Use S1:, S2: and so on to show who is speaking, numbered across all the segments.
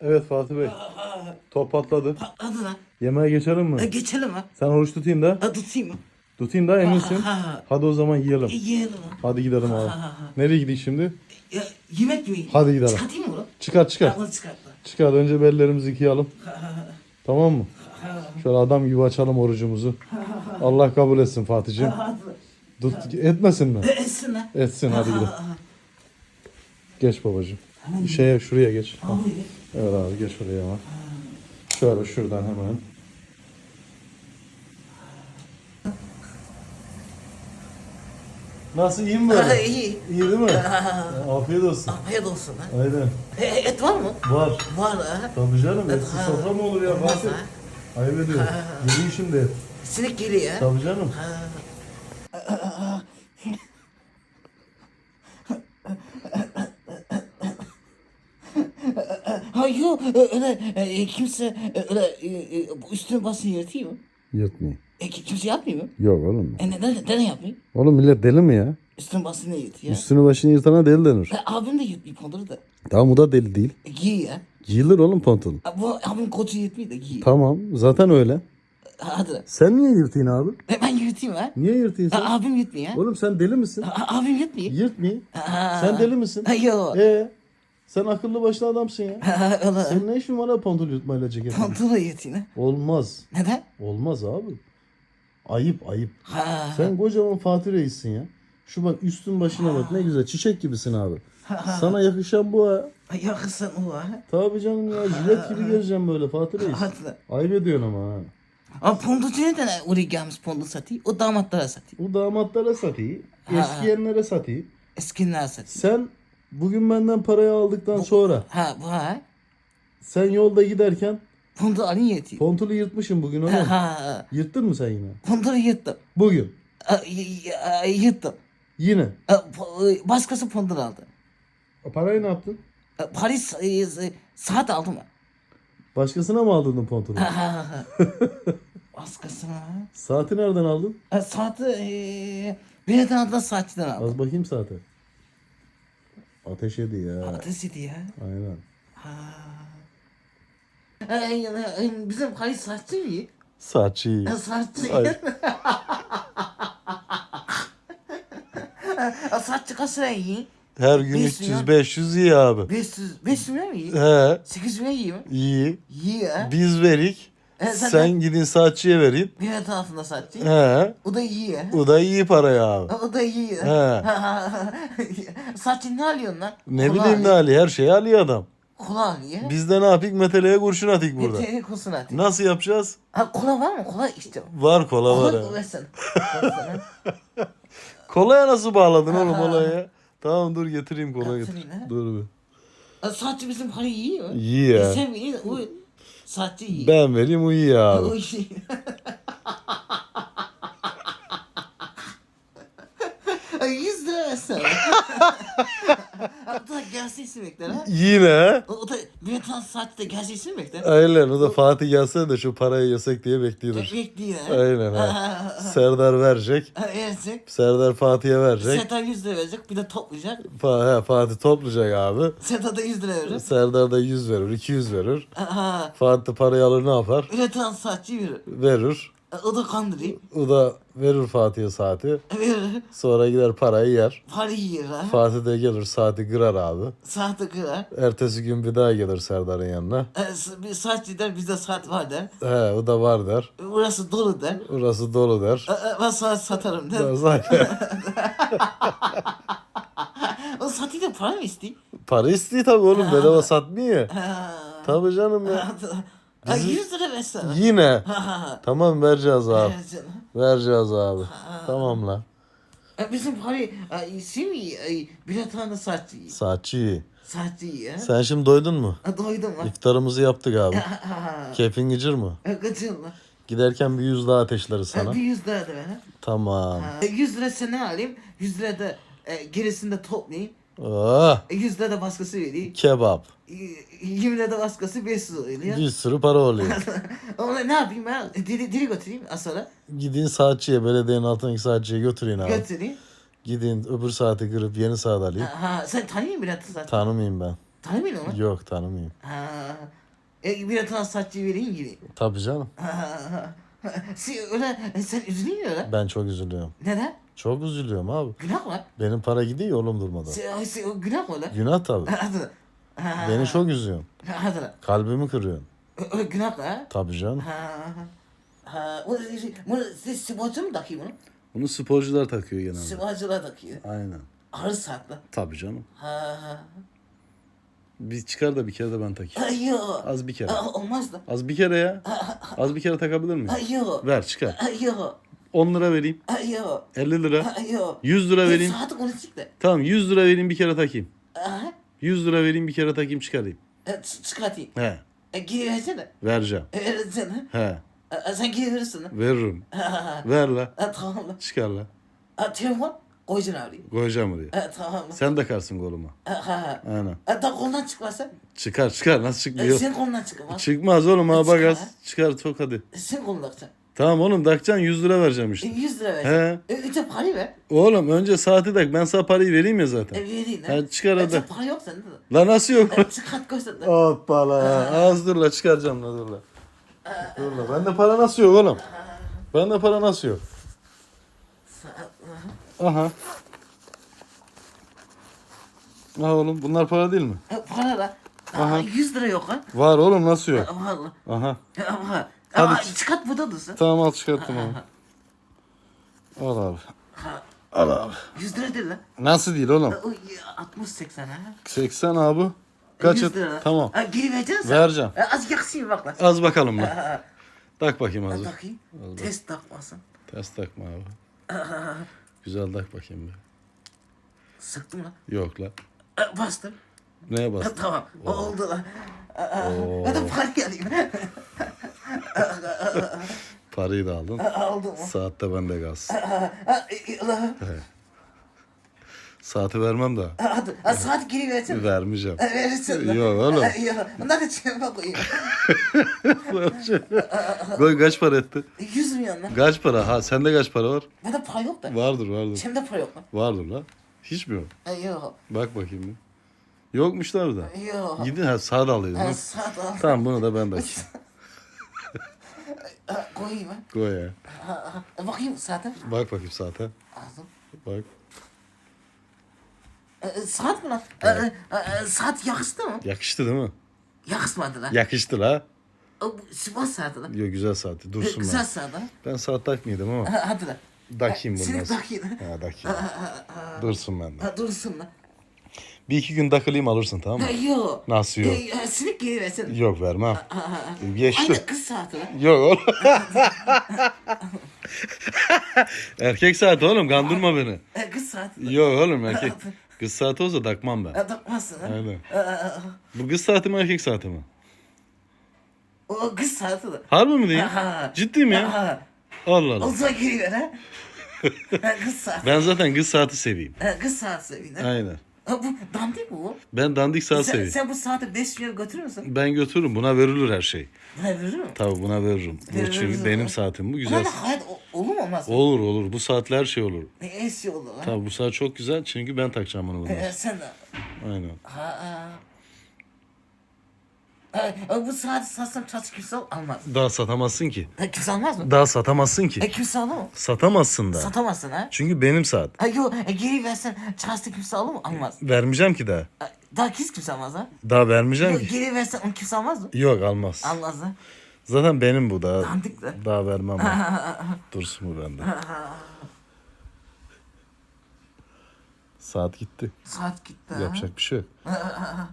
S1: Evet Fatih Bey. Top patladı.
S2: Patladı lan.
S1: Yemeğe geçelim
S2: E,
S1: mi?
S2: geçelim ha.
S1: Sen oruç tutayım da.
S2: Ha, tutayım mı?
S1: Tutayım da eminsin.
S2: Ha, ha.
S1: Hadi o zaman yiyelim.
S2: E, yiyelim ha.
S1: Hadi gidelim abi.
S2: ha, ha.
S1: Nereye gideyim şimdi?
S2: Ya, yemek mi?
S1: Hadi gidelim.
S2: Çıkartayım mı bunu?
S1: Çıkar çıkar.
S2: Ha, bunu çıkart lan.
S1: Çıkar. Önce bellerimizi yıkayalım. Tamam mı?
S2: Ha,
S1: Şöyle adam gibi açalım orucumuzu. Allah kabul etsin Fatih'ciğim.
S2: ha,
S1: Tut, etmesin mi?
S2: E, etsin lan.
S1: Etsin hadi gidelim.
S2: Ha, ha,
S1: Geç babacığım. Şeye şuraya geç.
S2: ha.
S1: Evet abi geç oraya hemen. Şöyle şuradan hemen. Nasıl iyi mi
S2: Ha,
S1: böyle?
S2: iyi.
S1: İyi değil mi?
S2: Ha,
S1: Afiyet olsun.
S2: Afiyet olsun lan.
S1: Aynen.
S2: E, et var mı?
S1: Var.
S2: Var ha.
S1: Tabii canım etsiz
S2: Ha.
S1: sofra mı olur ya
S2: Olmaz
S1: Fatih?
S2: ha.
S1: Ayıp ediyorum. Yediğin şimdi et.
S2: Sinek geliyor ha.
S1: Tabii canım.
S2: Ha yok öyle e, kimse e, öyle e, e, üstüne basın yırtıyor mu?
S1: Yırtmayın.
S2: E, ki- kimse yapmıyor mu?
S1: Yok oğlum.
S2: E neden, neden yapmıyor?
S1: Oğlum millet deli mi ya?
S2: Üstüne basın ne yırtıyor?
S1: Üstünü başını yırtana deli denir.
S2: E, abim de yırtmıyor konturu da.
S1: Tamam o da deli değil.
S2: E, giy ya.
S1: Giyilir oğlum pantolon.
S2: E, bu abim koçu yırtmıyor da giy.
S1: Tamam zaten öyle.
S2: Ha, Hadi.
S1: Sen niye yırtayın abi?
S2: E, ben yırtayım ha.
S1: Niye sen?
S2: Ha, abim yırtmıyor.
S1: Oğlum sen deli misin?
S2: Ha, abim yırtmıyor.
S1: Yırtmayın.
S2: Ha.
S1: Sen deli misin?
S2: Yok.
S1: Ee, sen akıllı başlı adamsın ya.
S2: Öyle.
S1: Senin ne işin var ha pantol yırtmayla ceket?
S2: Yırtıyor ha.
S1: Olmaz.
S2: Neden?
S1: Olmaz abi. Ayıp ayıp.
S2: Ha.
S1: Sen kocaman Fatih Reis'sin ya. Şu bak üstün başına bak ne güzel çiçek gibisin abi. Sana yakışan bu ha.
S2: Ha, Yakışsan o ha.
S1: Tabii canım ya jilet gibi gezeceğim böyle Fatih Reis. Ayıp ediyorsun ama ha.
S2: Ama ponducu neden oraya gelmiş pondu satıyor? O damatlara satıyor.
S1: Bu damatlara satayım.
S2: Ha.
S1: Eskiyenlere satayım.
S2: Eskiler satıyor.
S1: Sen bugün benden parayı aldıktan sonra
S2: Ha bu ha.
S1: sen yolda giderken
S2: Pondu alın yırtıyor.
S1: pontulu yırtmışsın bugün.
S2: Ha, ha.
S1: Yırttın mı sen yine?
S2: Pondu yırttım.
S1: Bugün.
S2: Ha, y- y- Yırttım.
S1: Yine.
S2: Ha, po- Başkası pondu aldı.
S1: O parayı ne yaptın?
S2: Ha, Paris e, e, saat aldım.
S1: Başkasına mı aldırdın pontulu?
S2: Ha, ha, ha. Başkası mı?
S1: Saati nereden aldın?
S2: Ha, Saati e, bir tane de saatçiden aldım.
S1: Az bakayım saate. Ateş yedi ya.
S2: Ateş ediyor ya.
S1: Aynen.
S2: Ha. Ha, e, Bizim? Saatçi. Ha, Saatçi.
S1: Ay.
S2: Ha, Saatçi kaç lira yiyin?
S1: Her gün
S2: Beş milyon.
S1: 300-500 iyi abi.
S2: 500, 500 milyon mu yiyin?
S1: He
S2: 800 milyon yiyin mi?
S1: iyi.
S2: İyi ha.
S1: Biz verik.
S2: E, sen-
S1: Sen gidin saatçiye verin.
S2: Bir tarafında saatçi.
S1: He.
S2: O da iyi ha.
S1: O da iyi para ya abi.
S2: O da iyi.
S1: He.
S2: Saçın ne alıyorsun lan?
S1: Ne
S2: Kola
S1: bileyim ne
S2: alıyor.
S1: Ali her şeyi alıyor adam.
S2: Kola alıyor.
S1: Biz de ne yapık meteleye kurşun atık burada.
S2: tane kosun atıyor.
S1: Nasıl yapacağız?
S2: Ha, kola var mı? Kola işte.
S1: Var kola var
S2: Kola. Versene.
S1: Kolaya nasıl bağladın oğlum
S2: Ha.
S1: olaya? Tamam dur getireyim kola
S2: Getireyim,
S1: getir.
S2: ha.
S1: Dur bir.
S2: Ha, Saatçi bizim parayı yiyor?
S1: İyi ya.
S2: E, sen iyi. O saatçi iyi.
S1: Ben vereyim O abi.
S2: iyi. Ay, 100 lira o da gelse isim bekler ha.
S1: Yine.
S2: O, o da bir tane saatçi de gelse isim bekler.
S1: Aynen o da Fatih gelse de şu parayı yesek diye bekliyordur.
S2: Bekliyor ha.
S1: Aynen ha. Serdar verecek.
S2: Verecek.
S1: Serdar Fatih'e verecek.
S2: Seta 100 lira verecek bir de toplayacak.
S1: Fa- he, Fatih toplayacak abi.
S2: Seta da 100 lira verecek.
S1: Serdar da 100 verir, 200 verir.
S2: Aha.
S1: Fatih parayı alır ne yapar?
S2: Üreten saatçi verir.
S1: Verir.
S2: O da kandırıyor.
S1: O da verir Fatih'e saati.
S2: Verir.
S1: Sonra gider parayı yer.
S2: Para yer ha.
S1: Fatih de gelir saati kırar abi.
S2: Saati kırar.
S1: Ertesi gün bir daha gelir Serdar'ın yanına.
S2: E, bir saatçi der bizde saat var der.
S1: He o da var der.
S2: Burası dolu der.
S1: Orası dolu der.
S2: E, e, Ben saat satarım der.
S1: Ya Zaten
S2: O saati de para mı istiyor?
S1: para istiyor tabii oğlum bedava satmıyor. Tabii canım ya.
S2: Ha, 100 lira versene.
S1: Yine.
S2: Ha, ha, ha.
S1: Tamam vereceğiz abi.
S2: Evet canım.
S1: Vereceğiz abi. Tamam lan.
S2: E, Bizim parayı e, şey mi? E, Bir tane saatçi.
S1: Saatçi.
S2: Saatçi ya.
S1: Sen şimdi doydun mu?
S2: Doydum lan.
S1: İftarımızı yaptık abi. Keyfin gıcır mı?
S2: E, Kaçın lan.
S1: Giderken bir yüz daha ateşleriz
S2: Ha,
S1: sana.
S2: Bir 100 lira da ver. ha.
S1: Tamam.
S2: Ha, 100 lira sana alayım. 100 lira da e, gerisini de toplayayım.
S1: Ah,
S2: E, 100 lira da başkası vereyim.
S1: kebap.
S2: E, 20 lira başkası 500 oluyor.
S1: Bir sürü para oluyor.
S2: Ona ne yapayım ben? Diri, diri götüreyim asara.
S1: Gidin saatçiye, belediyenin altındaki saatçiye götürün abi.
S2: Götüreyim.
S1: Gidin öbür saati kırıp yeni saat alayım.
S2: Ha, ha, sen tanıyor musun Bülent'i zaten?
S1: Tanımayayım ben.
S2: Tanımıyor musun?
S1: Yok tanımayayım.
S2: Ha, E, bir tane saççı vereyim gibi.
S1: Tabii canım.
S2: Sen öyle sen üzülüyor öyle.
S1: Ben çok üzülüyorum.
S2: Neden?
S1: Çok üzülüyorum abi.
S2: Günah mı?
S1: Benim para gidiyor oğlum durmadan.
S2: Sen, sen günah mı öyle?
S1: Günah tabii.
S2: Ha,
S1: Beni çok üzüyorsun.
S2: Hadi. lan.
S1: Kalbimi kırıyorsun.
S2: Öyle günah ha?
S1: Tabii canım.
S2: Ha. Ha. Bu, bunu siz sporcu mu takıyor bunu?
S1: Bunu sporcular takıyor genelde.
S2: Sporcular takıyor.
S1: Aynen.
S2: Ağır saatte.
S1: Tabii canım.
S2: Ha.
S1: Bir çıkar da bir kere de ben takayım.
S2: Ay yok.
S1: Az bir kere.
S2: Olmaz da.
S1: Az bir kere ya. Az bir kere takabilir miyim?
S2: Ay yok.
S1: Ver çıkar.
S2: Ay yok.
S1: 10 lira vereyim.
S2: Ay yok.
S1: 50 lira.
S2: Ay yok.
S1: 100 lira vereyim.
S2: Saat konuştuk da.
S1: Tamam 100 lira vereyim bir kere takayım.
S2: Aha.
S1: 100 lira vereyim bir kere takayım çıkarayım.
S2: E, çıkartayım.
S1: He.
S2: E, geri versene.
S1: Vereceğim.
S2: E, versene.
S1: He.
S2: E, sen geri verirsin.
S1: Veririm.
S2: Ha.
S1: Ver la.
S2: E, tamam lan.
S1: Çıkar la.
S2: E, telefon koyacaksın abi.
S1: Koyacağım oraya.
S2: E, tamam.
S1: Sen de karsın koluma.
S2: E, ha.
S1: Aynen.
S2: E, da kolundan çıkmasa.
S1: Çıkar çıkar. Nasıl
S2: E,
S1: çıkmıyor?
S2: sen kolundan çıkamaz.
S1: Çıkmaz oğlum ha bak
S2: Çıkar.
S1: Çıkar çok hadi.
S2: E, sen kolundan çıkacaksın.
S1: Tamam oğlum takacaksın 100 lira vereceğim
S2: E,
S1: işte.
S2: 100 lira versin.
S1: He.
S2: E, öte parayı ver.
S1: Oğlum önce saati tak. Ben sana parayı vereyim ya
S2: E,
S1: zaten.
S2: vereyim.
S1: Ha, çıkar hadi.
S2: E, para yok sende de.
S1: La nasıl yok?
S2: E, çıkart göster.
S1: Hoppala. Az dur la çıkaracağım la dur la. Dur la. Bende para nasıl yok oğlum? Bende para nasıl yok? Aha. Ha oğlum bunlar para değil mi?
S2: E, para da.
S1: Aha.
S2: Aa, 100 lira yok ha.
S1: Var oğlum nasıl yok?
S2: Valla.
S1: Aha.
S2: Ama,
S1: Hadi
S2: ama
S1: çık.
S2: çıkart burada dursun.
S1: Tamam al çıkarttım abi. Al abi.
S2: Ha,
S1: Al abi.
S2: 100 lira değil lan.
S1: Nasıl değil oğlum?
S2: O, 60-80 ha.
S1: 80 abi. Kaç
S2: 100
S1: et?
S2: lira.
S1: Tamam.
S2: Ha, geri vereceksin sen.
S1: Vereceğim.
S2: Ha, az yaksın bak lan.
S1: Az bakalım lan.
S2: Ha,
S1: Tak bakayım
S2: ha,
S1: az.
S2: Bakayım. Test takmasın.
S1: Ters takma abi. Güzel tak bakayım bir.
S2: Sıktım lan.
S1: Yok la.
S2: Ha, Bastım.
S1: Neye
S2: Ha,
S1: bastın?
S2: Tamam. Oldu lan.
S1: Oo.
S2: Hadi para geleyim.
S1: Parayı da aldın.
S2: Aldım.
S1: Saatte bende kalsın.
S2: E, e, lan.
S1: Saati vermem de.
S2: Hadi. Ha, saat geri versene.
S1: Vermeyeceğim.
S2: Verirsin lan.
S1: Yok oğlum.
S2: Yok. Bunları cebime koyayım.
S1: Koy kaç para etti?
S2: 100 milyon lan.
S1: Kaç para? Ha sende kaç para var?
S2: Bende para yok da.
S1: Vardır vardır.
S2: Cebimde para yok lan.
S1: Vardır la. Hiç mi yok?
S2: Ha, Yok.
S1: Bak bakayım bir. Yokmuş da orada.
S2: Yok.
S1: Gidin ha sağ da alıyordun.
S2: Ha,
S1: ha?
S2: saat al.
S1: Tamam bunu da ben de
S2: Ha, Koyayım ha.
S1: Koy ya.
S2: Ha. Bakayım saate.
S1: Bak bakayım saate.
S2: Aldım.
S1: Bak.
S2: E, e, saat mi lan? E, e, e, saat yakıştı mı?
S1: Yakıştı değil mi?
S2: Yakışmadı lan.
S1: Yakıştı la.
S2: O, bu saati lan.
S1: Yok güzel saati.
S2: E,
S1: Dursun
S2: Güzel
S1: ben.
S2: saat lan.
S1: Ben saat takmıyordum ama.
S2: Ha, Hadi lan.
S1: Dakayım bunu.
S2: Seni
S1: nasıl?
S2: takayım.
S1: Ha takayım. Dursun bende.
S2: Ha, dursun lan.
S1: Bir iki gün takılayım alırsın tamam mı?
S2: Ha, yok.
S1: Nasıl yok?
S2: E, e, sinik geri versene.
S1: Yok vermem.
S2: Ha.
S1: Geçti.
S2: Aynı kız saati lan.
S1: Yok oğlum. erkek saati oğlum kandırma beni.
S2: E, kız saati lan.
S1: Yok oğlum erkek. Kız saati olsa takmam ben.
S2: Ha, takmazsın.
S1: Aynen.
S2: Ha, ha.
S1: Bu kız saati mi erkek saati mi?
S2: O kız saati lan.
S1: Harbi mi değil? Ciddi mi ya? Allah Allah.
S2: Olsa geri ver ha. Ha, kız saati.
S1: Ben zaten kız saati seveyim.
S2: Ha, kız saati ha.
S1: Aynen.
S2: Ha, bu dandik bu?
S1: Ben dandik saat
S2: Sen,
S1: seveyim.
S2: sen bu saati 5 liraya götürür müsün?
S1: Ben götürürüm. Buna verilir her şey.
S2: Buna verir mi?
S1: Tabii buna veririm. Bu çünkü
S2: misin?
S1: benim saatim bu. Güzel.
S2: Ama hayat o- olur mu olmaz mı?
S1: Olur olur. Bu saatler her şey olur.
S2: Ne eski olur lan?
S1: Tabii bu saat çok güzel çünkü ben takacağım bunu bundan.
S2: Ee, sen de.
S1: Aynen.
S2: Ha, ha. Ha, e, bu saati satsam çarşı kimse almaz.
S1: Daha satamazsın ki.
S2: Ha, kimse almaz mı?
S1: Daha satamazsın
S2: E,
S1: ki.
S2: kimse alır mı?
S1: Satamazsın da.
S2: Satamazsın ha?
S1: Çünkü benim saat.
S2: Ha yok e, geri versen çarşıda kimse alır mı? Almaz.
S1: Vermeyeceğim ki daha.
S2: Ha, daha kiz kimse almaz ha?
S1: Daha vermeyeceğim
S2: Yok,
S1: ki.
S2: geri versen onu kimse almaz mı?
S1: Yok almaz.
S2: Almaz ha?
S1: Zaten benim bu daha.
S2: Dandik de.
S1: Daha vermem ben. Dursun bu bende. Saat gitti.
S2: Saat gitti ha?
S1: Yapacak bir şey yok.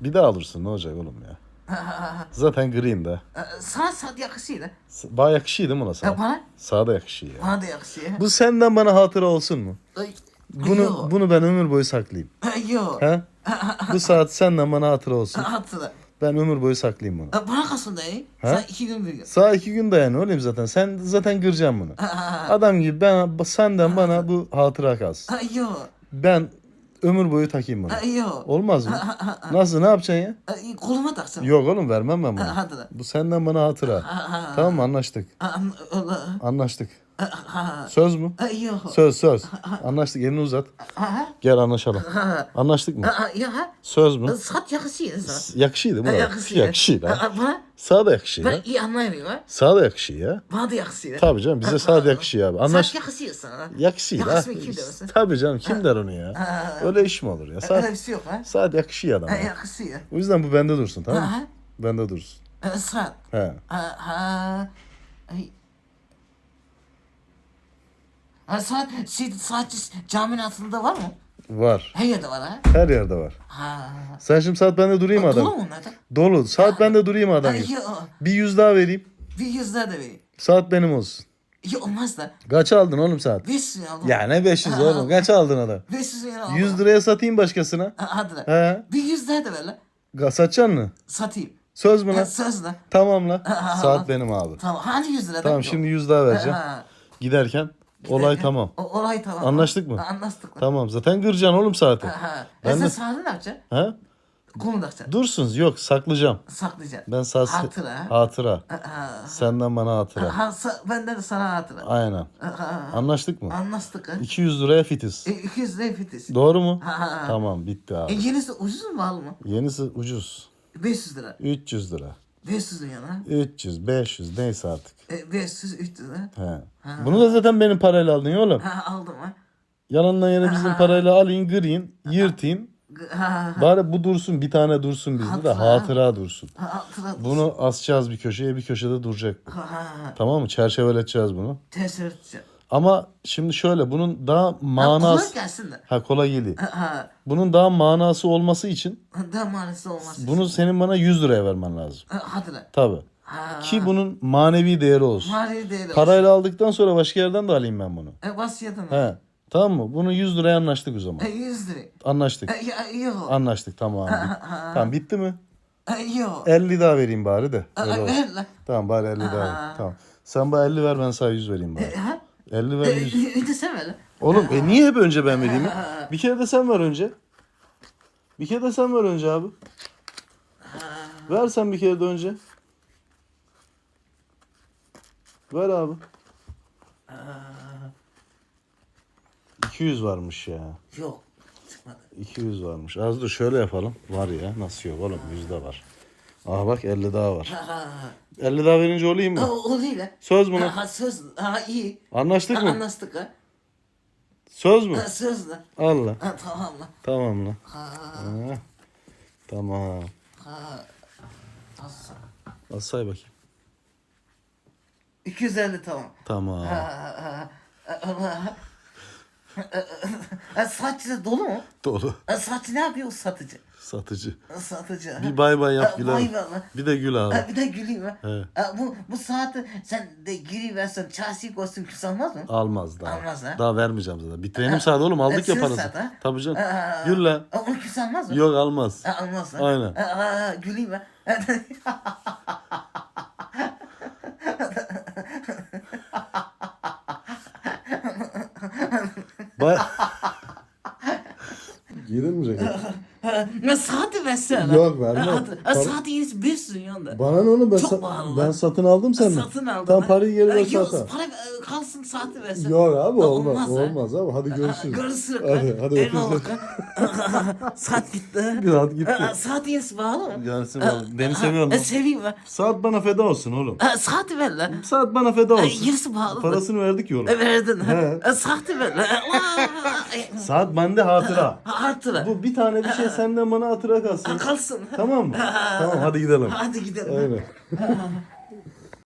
S1: Bir daha alırsın ne olacak oğlum ya. Zaten green de.
S2: E, Sana saat yakışıyor da.
S1: Bana yakışıyor değil mi ona
S2: E,
S1: saat?
S2: bana?
S1: Sağa da yakışıyor ya.
S2: Bana da yakışıyor.
S1: Bu senden bana hatıra olsun mu?
S2: Ay,
S1: Bunu
S2: yok.
S1: bunu ben ömür boyu saklayayım.
S2: Ha, Yok.
S1: He? Bu saat senden bana hatıra olsun.
S2: Hatırla.
S1: Ben ömür boyu saklayayım bunu.
S2: E, Bana kalsın dayı.
S1: Ha?
S2: Sen iki gün bir gün.
S1: Sağ iki gün dayan oğlum zaten. Sen zaten kıracaksın bunu. Adam gibi ben senden bana bu hatıra kalsın.
S2: Yok.
S1: Ben ömür boyu takayım bunu.
S2: Ha, Yok.
S1: Olmaz mı? Nasıl ne yapacaksın ya?
S2: Koluma taksana.
S1: Yok oğlum vermem ben
S2: Ha,
S1: bunu.
S2: Hadi.
S1: Bu senden bana hatıra.
S2: Ha, ha,
S1: Tamam mı anlaştık.
S2: ha.
S1: Anlaştık. Söz mü?
S2: Yok.
S1: Söz söz. Anlaştık elini uzat. Gel anlaşalım. Anlaştık mı? Söz mü?
S2: Saat yakışıyor saat.
S1: Yakışıydı mı?
S2: Yakışıyor.
S1: Yakışıyor.
S2: Bana,
S1: Sağa da yakışıyor ya.
S2: ben iyi anlayamıyorum ha.
S1: Sağa da yakışıyor ya.
S2: Bana da yakışıyor.
S1: Tabii canım bize sağa da yakışıyor abi. Anlaş...
S2: Saat yakışıyor sana.
S1: Yakışıyor.
S2: Yakışmıyor kim demesin?
S1: Tabii canım kim der onu ya? Öyle iş mi olur ya?
S2: Öyle
S1: Saat,
S2: bir şey yok ha.
S1: saat yakışıyor adama.
S2: Ha, yakışıyor.
S1: O yüzden bu bende dursun tamam mı? Bende dursun.
S2: Saat.
S1: He.
S2: Ha, ha. Ay. Ha, saat, şey, saatçi caminin altında var mı?
S1: Var.
S2: Her yerde var ha.
S1: Her yerde var.
S2: Ha.
S1: Sen şimdi saat bende durayım
S2: Dolu
S1: adam?
S2: mu nerede?
S1: Dolu. Saat bende durayım adam?
S2: Ha,
S1: gibi? Bir yüz daha vereyim.
S2: Bir yüzler de vereyim.
S1: Saat benim olsun.
S2: Yok olmaz da.
S1: Kaç aldın oğlum saat?
S2: 500 lira aldım.
S1: Ya ne 500 oğlum? Kaç aldın adam?
S2: 500 lira aldım.
S1: 100 liraya satayım başkasına.
S2: Ha, Hadi lan.
S1: He.
S2: Bir yüzler de ver lan.
S1: Satacaksın mı?
S2: Satayım.
S1: Söz mü
S2: Ha,
S1: lan?
S2: söz lan.
S1: Tamam lan. Saat benim abi.
S2: Tamam. Hani 100 lira?
S1: Tamam şimdi 100 daha vereceğim.
S2: Ha.
S1: Giderken olay tamam.
S2: O, olay tamam.
S1: Anlaştık mı?
S2: Ha, Anlaştık.
S1: Tamam zaten kıracaksın oğlum saati.
S2: Ha.
S1: Ben
S2: E sen
S1: de-
S2: sağını ne yapacaksın?
S1: Ha?
S2: Konu takacaksın.
S1: Dursun yok saklayacağım.
S2: Saklayacaksın.
S1: Ben saat
S2: Hatıra.
S1: hatıra.
S2: Ha, ha.
S1: Senden bana hatıra.
S2: Ha, sa- benden de sana hatıra.
S1: Aynen.
S2: Ha, ha.
S1: Anlaştık mı?
S2: Anlaştık ha.
S1: 200 liraya fitiz.
S2: E, 200 lira fitiz.
S1: Doğru mu?
S2: Ha, ha, ha.
S1: Tamam bitti
S2: E,
S1: abi.
S2: yenisi ucuz mu pahalı mı?
S1: Yenisi ucuz.
S2: 500 lira.
S1: 300 lira.
S2: 500 lira yana.
S1: 300, 500 neyse artık.
S2: E, 500, 300 lira.
S1: He. Bunu da zaten benim parayla aldın ya oğlum.
S2: Ha aldım ha.
S1: Yalandan yere bizim parayla alayım, kırayım, yırtayım.
S2: G- Ha, ha,
S1: Bari bu dursun, bir tane dursun bizde de
S2: Hatıra.
S1: hatıra dursun.
S2: ha. Hatıra.
S1: Bunu asacağız bir köşeye, bir köşede duracak. bu.
S2: Ha, ha, ha.
S1: Tamam mı? Çerçeveleteceğiz bunu.
S2: Ters edeceğim.
S1: Ama şimdi şöyle bunun daha
S2: Ha, kolay
S1: manası...
S2: gelsin de.
S1: Ha kolay geliyor.
S2: Ha.
S1: Bunun daha manası olması için
S2: Daha manası olmaz.
S1: bunu senin bana 100 liraya vermen lazım.
S2: Ha, hadi lan.
S1: Tabii.
S2: Ha.
S1: Ki bunun manevi değeri olsun.
S2: Manevi değeri olsun.
S1: Parayla aldıktan sonra başka yerden de alayım ben bunu.
S2: E, vasiyetini.
S1: He. Tamam mı? Bunu 100 liraya anlaştık o zaman.
S2: E, 100 lira.
S1: Anlaştık.
S2: E, ya, yok.
S1: Anlaştık tamam. bitti. Tamam bitti mi?
S2: E, yok.
S1: 50 daha vereyim bari de.
S2: E,
S1: Öyle olsun.
S2: ver lan.
S1: Tamam bari 50 daha ver. Tamam. Sen bana 50 ver ben sana 100 vereyim bari.
S2: E, ha?
S1: 50 ver
S2: E,
S1: 100.
S2: bir de sen ver.
S1: Oğlum e niye hep önce ben vereyim ya? Bir kere de sen ver önce. Bir kere de sen ver önce abi. Ver sen bir kere de önce. Ver abi. 200 varmış ya.
S2: Yok. Çıkmadı.
S1: 200 varmış. Az dur şöyle yapalım. Var ya nasıl yok oğlum 100 de var. Aha bak 50 daha var.
S2: Ha, ha,
S1: 50 daha verince olayım mı?
S2: O, o değil lan.
S1: Söz mü lan?
S2: Ha, ha, söz. Ha, iyi.
S1: Anlaştık
S2: Ha,
S1: mı?
S2: anlaştık ha.
S1: Söz mü?
S2: Ha, söz lan.
S1: Allah.
S2: Ha, tamam lan.
S1: Tamam lan.
S2: Ha,
S1: Ha. Tamam.
S2: ha.
S1: Az say bakayım.
S2: 250 tamam.
S1: Tamam.
S2: Ha, ha, ha. Ha, saatçi de dolu mu?
S1: Dolu.
S2: Ha, saatçi ne yapıyor satıcı?
S1: Satıcı.
S2: Ha, Satıcı.
S1: Bir bay bay yap
S2: Ha,
S1: Gül
S2: bay
S1: abi.
S2: bay lan.
S1: Bir de Gül abi.
S2: Ha, bir de güleyim ha.
S1: He.
S2: Ha, bu, bu saati sen de giriversen çarşı kostüm kimse almaz mı?
S1: Almaz daha.
S2: Almaz ha?
S1: Daha vermeyeceğim zaten. Bir benim saat oğlum aldık ya
S2: senin
S1: parası.
S2: saat ha?
S1: Tabii canım.
S2: Ha,
S1: Gül lan.
S2: Ha, onu kimse almaz mı?
S1: Yok almaz.
S2: Ha, almaz ha?
S1: Aynen.
S2: Ha, ha, ha, güleyim ha.
S1: Bay... Girilmeyecek.
S2: Ne saati versene.
S1: Yok, Para-
S2: saati yenisi bir sürü.
S1: Bana ne oğlum ben,
S2: Çok
S1: sa-
S2: pahalı
S1: ben satın aldım senden.
S2: Satın aldın.
S1: Tam
S2: ha?
S1: parayı geri ver zaten.
S2: Para saati versen.
S1: Yok abi
S2: Ha,
S1: olmaz.
S2: ha?
S1: Olmaz abi. Hadi görüşürüz.
S2: Görüşürüz.
S1: Hadi hadi
S2: Eyvallah.
S1: öpürüz.
S2: Saat gitti.
S1: Bir saat gitti.
S2: Saat pahalı mı?
S1: Gelsin oğlum. Beni seviyorsun.
S2: Ha,
S1: lan.
S2: seveyim ha.
S1: Saat bana feda olsun oğlum.
S2: Saati ver lan.
S1: Saat bana feda olsun.
S2: Pahalı mı?
S1: Parasını verdik ya oğlum.
S2: E, Verdin. Ha, Saati ver lan. Aa,
S1: Saat bende hatıra.
S2: ha, Artıra.
S1: Bu bir tane bir şey senden bana hatıra kalsın.
S2: Kalsın.
S1: Tamam mı? tamam hadi gidelim.
S2: Hadi gidelim.
S1: Aynen.